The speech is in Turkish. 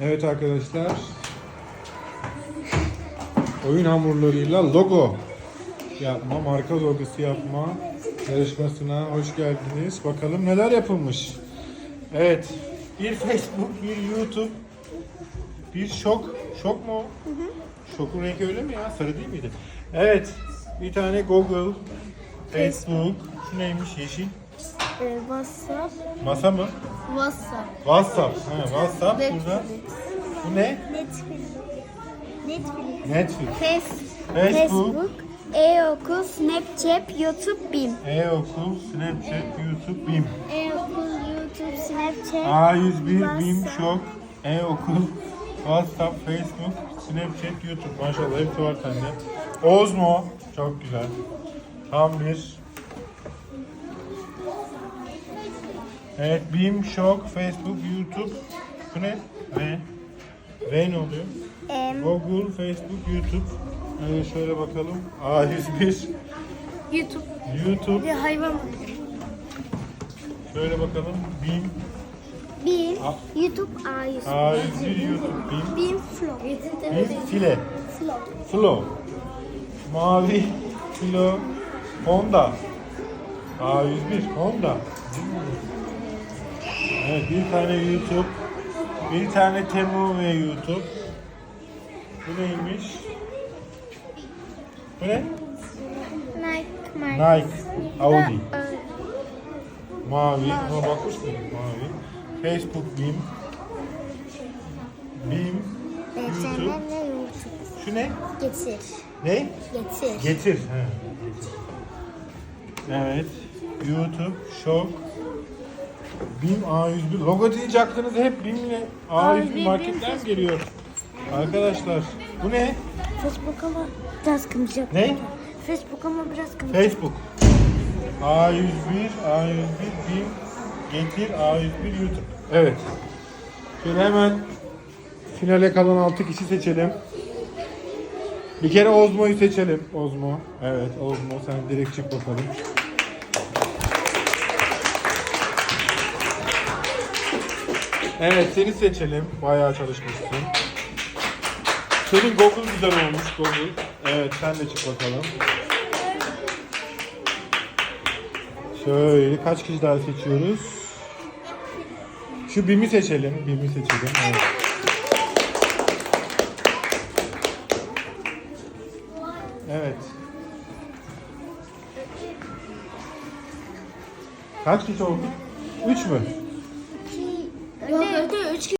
Evet arkadaşlar. Oyun hamurlarıyla logo yapma, marka logosu yapma yarışmasına hoş geldiniz. Bakalım neler yapılmış. Evet. Bir Facebook, bir YouTube, bir şok. Şok mu? Şokun rengi öyle mi ya? Sarı değil miydi? Evet. Bir tane Google, Facebook. Şu neymiş? Yeşil. Ee, WhatsApp. Masa mı? WhatsApp. WhatsApp. Ha, WhatsApp burada. Bu ne? Netflix. Netflix. Netflix. Face, Facebook. e-okul, Snapchat, YouTube, BİM. E-okul, Snapchat, YouTube, BİM. E-okul, YouTube, Snapchat, A101, BİM, WhatsApp. Şok, E-okul, WhatsApp, Facebook, Snapchat, YouTube. Maşallah hepsi var sende. Ozmo, çok güzel. Tam bir. Evet, BİM, Şok, Facebook, YouTube. Bu ne? V. V ne oluyor? Em, Google, Facebook, YouTube. Evet, şöyle bakalım. A101, YouTube. YouTube. Bir hayvan. Şöyle bakalım. BİM, BİM, A- YouTube, A101. A101, YouTube, BİM. BİM, Flow. Bir file. Flow. Flo. Mavi. Filo. Honda. A101. Honda. Evet bir tane YouTube. Bir tane Temu ve YouTube. Bu neymiş? Bu ne? Nike, Nike. Audi. Ee, Mavi. Ama bakmış mıyım? Mavi. Facebook BİM. BİM. YouTube. Şu ne? Getir. Ne? Getir. Getir. He. Evet. YouTube, Şok, BİM A101. Logo deyince aklınıza hep BİM'le A101 A101 marketler mi geliyor? Arkadaşlar bu ne? Facebook ama biraz kımacak. Ne? Facebook ama biraz kımacak. Facebook. A101, A101, BİM, Getir, A101, YouTube. Evet. Şöyle hemen finale kalan 6 kişi seçelim. Bir kere Ozmo'yu seçelim. Ozmo. Evet Ozmo sen direkt çık bakalım. Evet seni seçelim. Bayağı çalışmışsın. Senin Google güzel olmuş Google. Evet sen de çık bakalım. Şöyle kaç kişi daha seçiyoruz? Şu BİM'i seçelim. BİM'i seçelim. Evet. Evet. Kaç kişi oldu? Üç mü? 有对